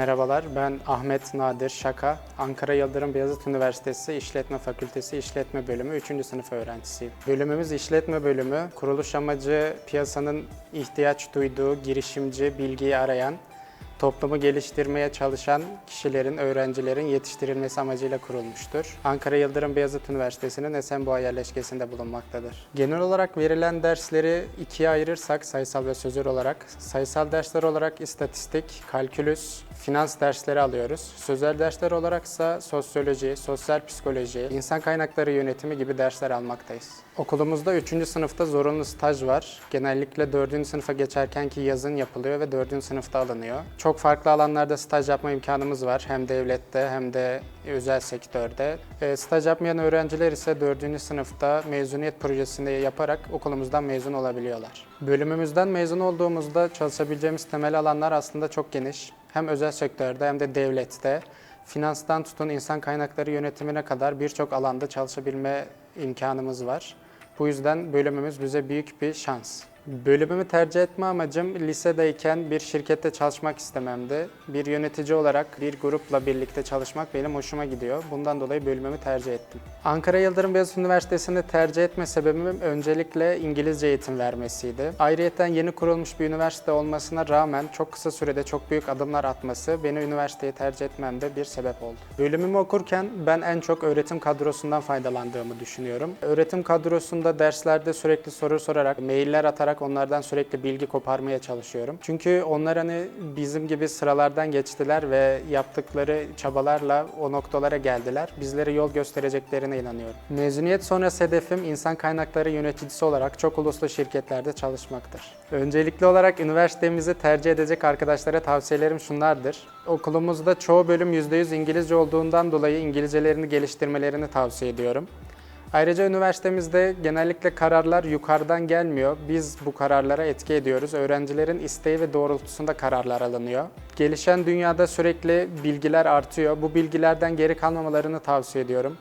Merhabalar, ben Ahmet Nadir Şaka. Ankara Yıldırım Beyazıt Üniversitesi İşletme Fakültesi İşletme Bölümü 3. sınıf öğrencisiyim. Bölümümüz İşletme Bölümü. Kuruluş amacı piyasanın ihtiyaç duyduğu girişimci, bilgiyi arayan, toplumu geliştirmeye çalışan kişilerin, öğrencilerin yetiştirilmesi amacıyla kurulmuştur. Ankara Yıldırım Beyazıt Üniversitesi'nin Esenboğa yerleşkesinde bulunmaktadır. Genel olarak verilen dersleri ikiye ayırırsak sayısal ve sözür olarak, sayısal dersler olarak istatistik, kalkülüs, finans dersleri alıyoruz. Sözel dersler olaraksa sosyoloji, sosyal psikoloji, insan kaynakları yönetimi gibi dersler almaktayız. Okulumuzda 3. sınıfta zorunlu staj var. Genellikle 4. sınıfa geçerkenki yazın yapılıyor ve 4. sınıfta alınıyor. Çok farklı alanlarda staj yapma imkanımız var. Hem devlette hem de özel sektörde. E, staj yapmayan öğrenciler ise 4. sınıfta mezuniyet projesini yaparak okulumuzdan mezun olabiliyorlar. Bölümümüzden mezun olduğumuzda çalışabileceğimiz temel alanlar aslında çok geniş. Hem özel sektörde hem de devlette. Finanstan tutun insan kaynakları yönetimine kadar birçok alanda çalışabilme imkanımız var. Bu yüzden bölümümüz bize büyük bir şans. Bölümümü tercih etme amacım lisedeyken bir şirkette çalışmak istememdi. Bir yönetici olarak bir grupla birlikte çalışmak benim hoşuma gidiyor. Bundan dolayı bölümümü tercih ettim. Ankara Yıldırım Beyazıt Üniversitesi'ni tercih etme sebebim öncelikle İngilizce eğitim vermesiydi. Ayrıyeten yeni kurulmuş bir üniversite olmasına rağmen çok kısa sürede çok büyük adımlar atması beni üniversiteyi tercih etmemde bir sebep oldu. Bölümümü okurken ben en çok öğretim kadrosundan faydalandığımı düşünüyorum. Öğretim kadrosunda derslerde sürekli soru sorarak, mailler atarak onlardan sürekli bilgi koparmaya çalışıyorum. Çünkü onlar hani bizim gibi sıralardan geçtiler ve yaptıkları çabalarla o noktalara geldiler. Bizlere yol göstereceklerine inanıyorum. Mezuniyet sonrası hedefim insan kaynakları yöneticisi olarak çok uluslu şirketlerde çalışmaktır. Öncelikli olarak üniversitemizi tercih edecek arkadaşlara tavsiyelerim şunlardır. Okulumuzda çoğu bölüm %100 İngilizce olduğundan dolayı İngilizcelerini geliştirmelerini tavsiye ediyorum. Ayrıca üniversitemizde genellikle kararlar yukarıdan gelmiyor. Biz bu kararlara etki ediyoruz. Öğrencilerin isteği ve doğrultusunda kararlar alınıyor. Gelişen dünyada sürekli bilgiler artıyor. Bu bilgilerden geri kalmamalarını tavsiye ediyorum.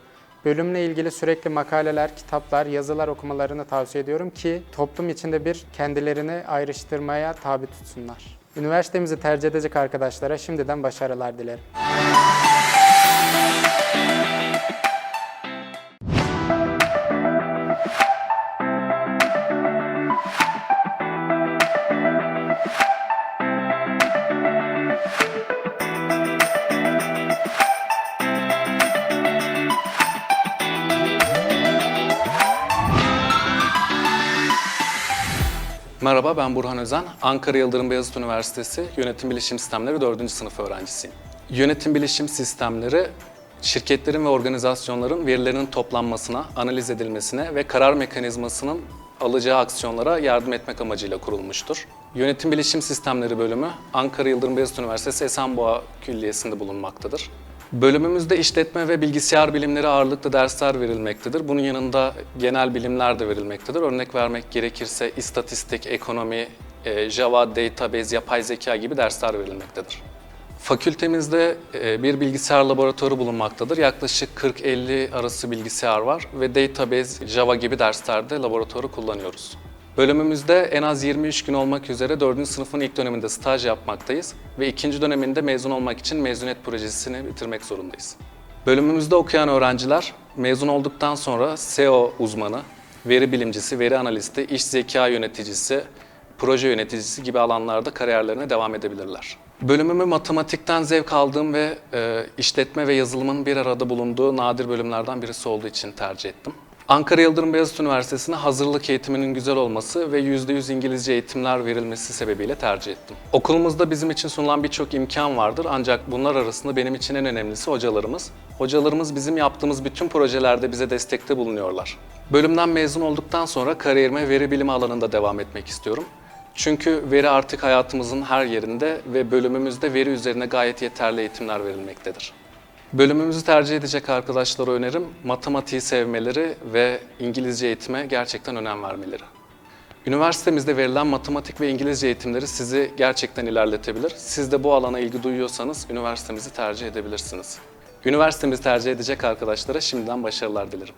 Bölümle ilgili sürekli makaleler, kitaplar, yazılar okumalarını tavsiye ediyorum ki toplum içinde bir kendilerini ayrıştırmaya tabi tutsunlar. Üniversitemizi tercih edecek arkadaşlara şimdiden başarılar dilerim. Merhaba ben Burhan Özen. Ankara Yıldırım Beyazıt Üniversitesi Yönetim Bilişim Sistemleri 4. sınıf öğrencisiyim. Yönetim bilişim sistemleri şirketlerin ve organizasyonların verilerinin toplanmasına, analiz edilmesine ve karar mekanizmasının alacağı aksiyonlara yardım etmek amacıyla kurulmuştur. Yönetim Bilişim Sistemleri bölümü Ankara Yıldırım Beyazıt Üniversitesi Esenboğa Külliyesi'nde bulunmaktadır. Bölümümüzde işletme ve bilgisayar bilimleri ağırlıklı dersler verilmektedir. Bunun yanında genel bilimler de verilmektedir. Örnek vermek gerekirse istatistik, ekonomi, e, Java, database, yapay zeka gibi dersler verilmektedir. Fakültemizde e, bir bilgisayar laboratuvarı bulunmaktadır. Yaklaşık 40-50 arası bilgisayar var ve database, Java gibi derslerde laboratuvarı kullanıyoruz. Bölümümüzde en az 23 gün olmak üzere 4. sınıfın ilk döneminde staj yapmaktayız ve ikinci döneminde mezun olmak için mezuniyet projesini bitirmek zorundayız. Bölümümüzde okuyan öğrenciler mezun olduktan sonra SEO uzmanı, veri bilimcisi, veri analisti, iş zeka yöneticisi, proje yöneticisi gibi alanlarda kariyerlerine devam edebilirler. Bölümümü matematikten zevk aldığım ve e, işletme ve yazılımın bir arada bulunduğu nadir bölümlerden birisi olduğu için tercih ettim. Ankara Yıldırım Beyazıt Üniversitesi'ne hazırlık eğitiminin güzel olması ve %100 İngilizce eğitimler verilmesi sebebiyle tercih ettim. Okulumuzda bizim için sunulan birçok imkan vardır ancak bunlar arasında benim için en önemlisi hocalarımız. Hocalarımız bizim yaptığımız bütün projelerde bize destekte bulunuyorlar. Bölümden mezun olduktan sonra kariyerime veri bilimi alanında devam etmek istiyorum. Çünkü veri artık hayatımızın her yerinde ve bölümümüzde veri üzerine gayet yeterli eğitimler verilmektedir. Bölümümüzü tercih edecek arkadaşlara önerim matematiği sevmeleri ve İngilizce eğitime gerçekten önem vermeleri. Üniversitemizde verilen matematik ve İngilizce eğitimleri sizi gerçekten ilerletebilir. Siz de bu alana ilgi duyuyorsanız üniversitemizi tercih edebilirsiniz. Üniversitemizi tercih edecek arkadaşlara şimdiden başarılar dilerim.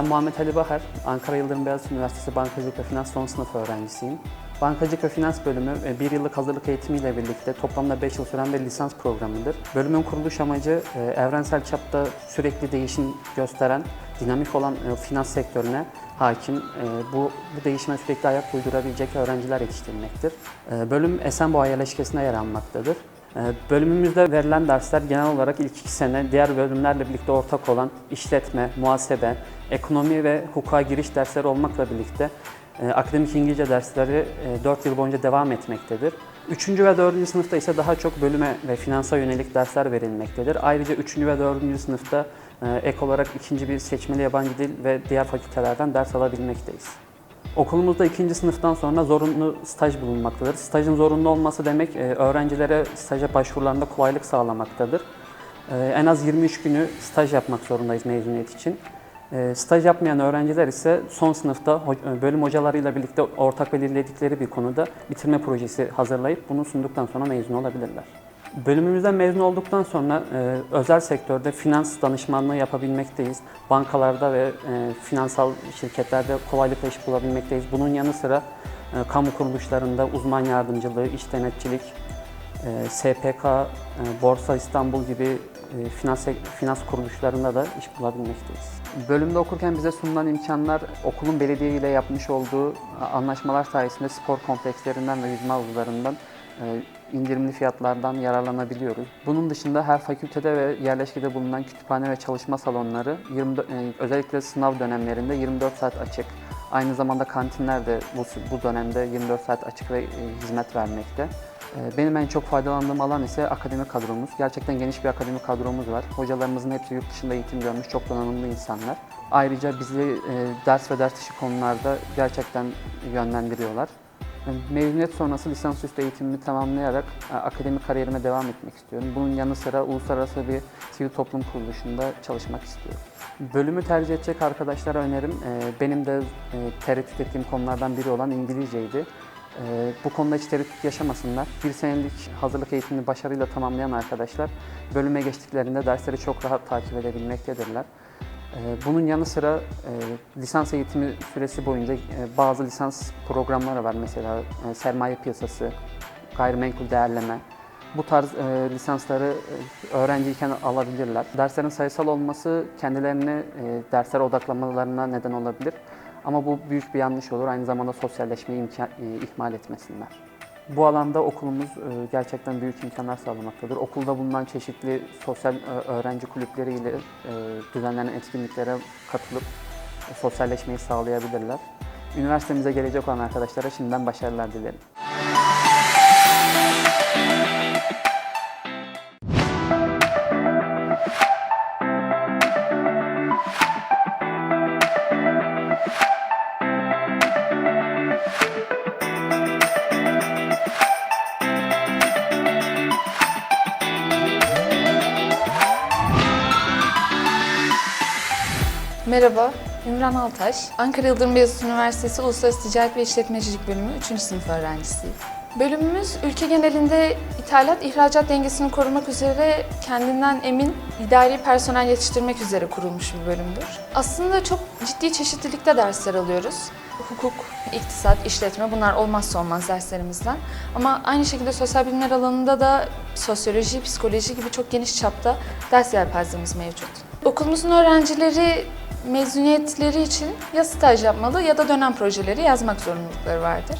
Ben Muhammed Ali Bahar, Ankara Yıldırım Beyazıt Üniversitesi Bankacılık ve Finans son sınıf öğrencisiyim. Bankacılık ve Finans bölümü e, bir yıllık hazırlık eğitimiyle birlikte toplamda 5 yıl süren bir lisans programıdır. Bölümün kuruluş amacı e, evrensel çapta sürekli değişim gösteren, dinamik olan e, finans sektörüne hakim, bu, bu değişime sürekli ayak uydurabilecek öğrenciler yetiştirmektir. Bölüm Esenboğa yerleşkesinde yer almaktadır. Ee, Bölümümüzde verilen dersler genel olarak ilk iki sene diğer bölümlerle birlikte ortak olan işletme, muhasebe, ekonomi ve hukuka giriş dersleri olmakla birlikte e, akademik İngilizce dersleri 4 yıl boyunca devam etmektedir. Üçüncü ve dördüncü sınıfta ise daha çok bölüme ve finansa yönelik dersler verilmektedir. Ayrıca üçüncü ve dördüncü sınıfta e, ek olarak ikinci bir seçmeli yabancı dil ve diğer fakültelerden ders alabilmekteyiz. Okulumuzda ikinci sınıftan sonra zorunlu staj bulunmaktadır. Stajın zorunlu olması demek e, öğrencilere staja başvurularında kolaylık sağlamaktadır. E, En az 23 günü staj yapmak zorundayız mezuniyet için. E, Staj yapmayan öğrenciler ise son sınıfta bölüm hocalarıyla birlikte ortak belirledikleri bir konuda bitirme projesi hazırlayıp bunu sunduktan sonra mezun olabilirler. Bölümümüzden mezun olduktan sonra e, özel sektörde finans danışmanlığı yapabilmekteyiz. Bankalarda ve e, finansal şirketlerde kolaylıkla iş bulabilmekteyiz. Bunun yanı sıra e, kamu kuruluşlarında uzman yardımcılığı, iş denetçilik, e, SPK, e, Borsa İstanbul gibi e, finans, finans kuruluşlarında da iş bulabilmekteyiz. Bölümde okurken bize sunulan imkanlar okulun belediye ile yapmış olduğu anlaşmalar sayesinde spor komplekslerinden ve yüzme havuzlarından e, indirimli fiyatlardan yararlanabiliyoruz. Bunun dışında her fakültede ve yerleşkede bulunan kütüphane ve çalışma salonları 24, e, özellikle sınav dönemlerinde 24 saat açık. Aynı zamanda kantinler de bu, bu dönemde 24 saat açık ve e, hizmet vermekte. E, Benim en çok faydalandığım alan ise akademik kadromuz. Gerçekten geniş bir akademik kadromuz var. Hocalarımızın hepsi yurt dışında eğitim görmüş, çok donanımlı insanlar. Ayrıca bizi ders ve ders dışı konularda gerçekten yönlendiriyorlar. Mezuniyet sonrası lisansüstü eğitimimi tamamlayarak e, akademik kariyerime devam etmek istiyorum. Bunun yanı sıra uluslararası bir sivil toplum kuruluşunda çalışmak istiyorum. Bölümü tercih edecek arkadaşlara önerim, e, benim de e, tereddüt ettiğim konulardan biri olan İngilizceydi. Bu konuda hiç tereddüt yaşamasınlar. Bir senelik hazırlık eğitimini başarıyla tamamlayan arkadaşlar bölüme geçtiklerinde dersleri çok rahat takip edebilmektedirler. Ee, bunun yanı sıra e, lisans eğitimi süresi boyunca e, bazı lisans programları var. Mesela e, sermaye piyasası, gayrimenkul değerleme. Bu tarz lisansları e, öğrenciyken alabilirler. Derslerin sayısal olması kendilerini derslere odaklanmalarına neden olabilir. Ama bu büyük bir yanlış olur. Aynı zamanda sosyalleşmeyi imkan, ihmal etmesinler. Bu alanda okulumuz e, gerçekten büyük imkanlar sağlamaktadır. Okulda bulunan çeşitli sosyal e, öğrenci kulüpleriyle e, düzenlenen etkinliklere katılıp sosyalleşmeyi sağlayabilirler. Üniversitemize gelecek olan arkadaşlara şimdiden başarılar dilerim. Merhaba, Ümran Altaş. Ankara Yıldırım Beyazıt Üniversitesi Uluslararası Ticaret ve İşletmecilik Bölümü 3. sınıf öğrencisiyim. Bölümümüz ülke genelinde ithalat ihracat dengesini korumak üzere kendinden emin idari personel yetiştirmek üzere kurulmuş bir bölümdür. Aslında çok ciddi çeşitlilikte dersler alıyoruz. Hukuk, iktisat, işletme bunlar olmazsa olmaz derslerimizden. Ama aynı şekilde sosyal bilimler alanında da sosyoloji, psikoloji gibi çok geniş çapta ders yelpazemiz mevcut. Okulumuzun öğrencileri mezuniyetleri için ya staj yapmalı ya da dönem projeleri yazmak zorunlulukları vardır.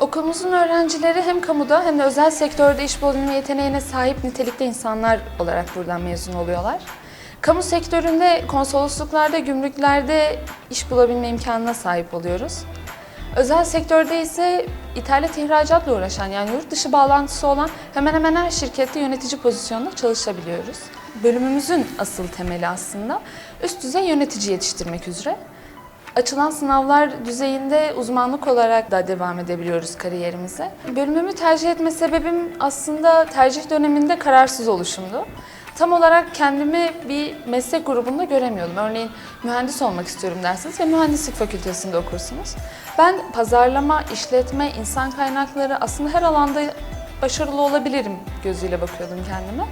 Okulumuzun öğrencileri hem kamuda hem de özel sektörde iş bulabilme yeteneğine sahip nitelikte insanlar olarak buradan mezun oluyorlar. Kamu sektöründe konsolosluklarda, gümrüklerde iş bulabilme imkanına sahip oluyoruz. Özel sektörde ise ithalat ihracatla uğraşan yani yurt dışı bağlantısı olan hemen hemen her şirkette yönetici pozisyonda çalışabiliyoruz. Bölümümüzün asıl temeli aslında üst düzey yönetici yetiştirmek üzere. Açılan sınavlar düzeyinde uzmanlık olarak da devam edebiliyoruz kariyerimize. Bölümümü tercih etme sebebim aslında tercih döneminde kararsız oluşumdu. Tam olarak kendimi bir meslek grubunda göremiyordum. Örneğin mühendis olmak istiyorum dersiniz ve mühendislik fakültesinde okursunuz. Ben pazarlama, işletme, insan kaynakları aslında her alanda başarılı olabilirim gözüyle bakıyordum kendime.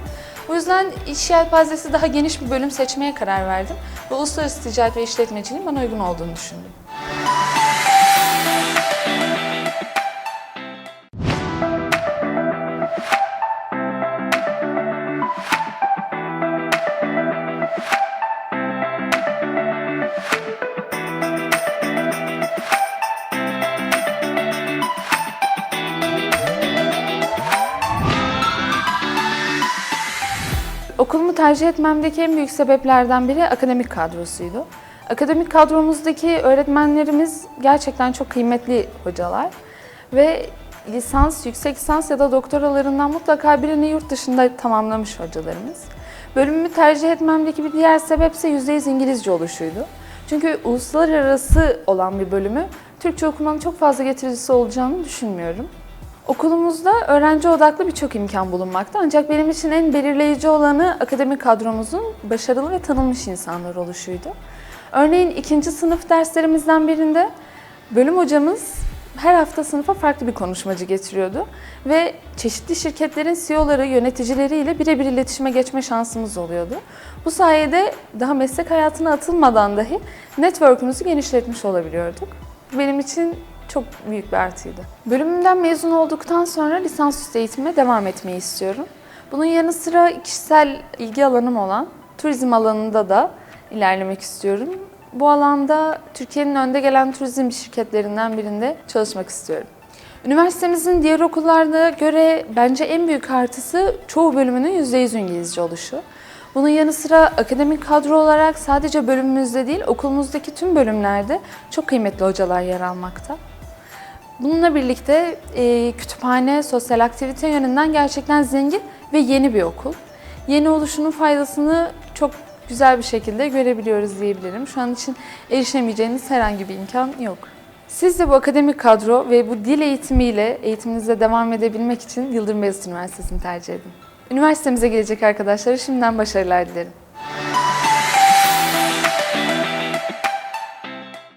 O yüzden iş yelpazesi daha geniş bir bölüm seçmeye karar verdim. Ve uluslararası ticaret ve işletmeciliğin bana uygun olduğunu düşündüm. Okulumu tercih etmemdeki en büyük sebeplerden biri akademik kadrosuydu. Akademik kadromuzdaki öğretmenlerimiz gerçekten çok kıymetli hocalar ve lisans, yüksek lisans ya da doktoralarından mutlaka birini yurt dışında tamamlamış hocalarımız. Bölümümü tercih etmemdeki bir diğer sebep ise %100 İngilizce oluşuydu. Çünkü uluslararası olan bir bölümü Türkçe okumanın çok fazla getiricisi olacağını düşünmüyorum. Okulumuzda öğrenci odaklı birçok imkan bulunmakta ancak benim için en belirleyici olanı akademik kadromuzun başarılı ve tanınmış insanlar oluşuydu. Örneğin ikinci sınıf derslerimizden birinde bölüm hocamız her hafta sınıfa farklı bir konuşmacı getiriyordu ve çeşitli şirketlerin CEO'ları, yöneticileriyle birebir iletişime geçme şansımız oluyordu. Bu sayede daha meslek hayatına atılmadan dahi network'ümüzü genişletmiş olabiliyorduk. Benim için çok büyük bir artıydı. Bölümümden mezun olduktan sonra lisansüstü eğitime devam etmeyi istiyorum. Bunun yanı sıra kişisel ilgi alanım olan turizm alanında da ilerlemek istiyorum. Bu alanda Türkiye'nin önde gelen turizm şirketlerinden birinde çalışmak istiyorum. Üniversitemizin diğer okullarda göre bence en büyük artısı çoğu bölümünün %100 İngilizce oluşu. Bunun yanı sıra akademik kadro olarak sadece bölümümüzde değil, okulumuzdaki tüm bölümlerde çok kıymetli hocalar yer almakta. Bununla birlikte e, kütüphane, sosyal aktivite yönünden gerçekten zengin ve yeni bir okul. Yeni oluşunun faydasını çok güzel bir şekilde görebiliyoruz diyebilirim. Şu an için erişemeyeceğiniz herhangi bir imkan yok. Siz de bu akademik kadro ve bu dil eğitimiyle eğitiminize devam edebilmek için Yıldırım Beyazıt Üniversitesi'ni tercih edin. Üniversitemize gelecek arkadaşlara şimdiden başarılar dilerim.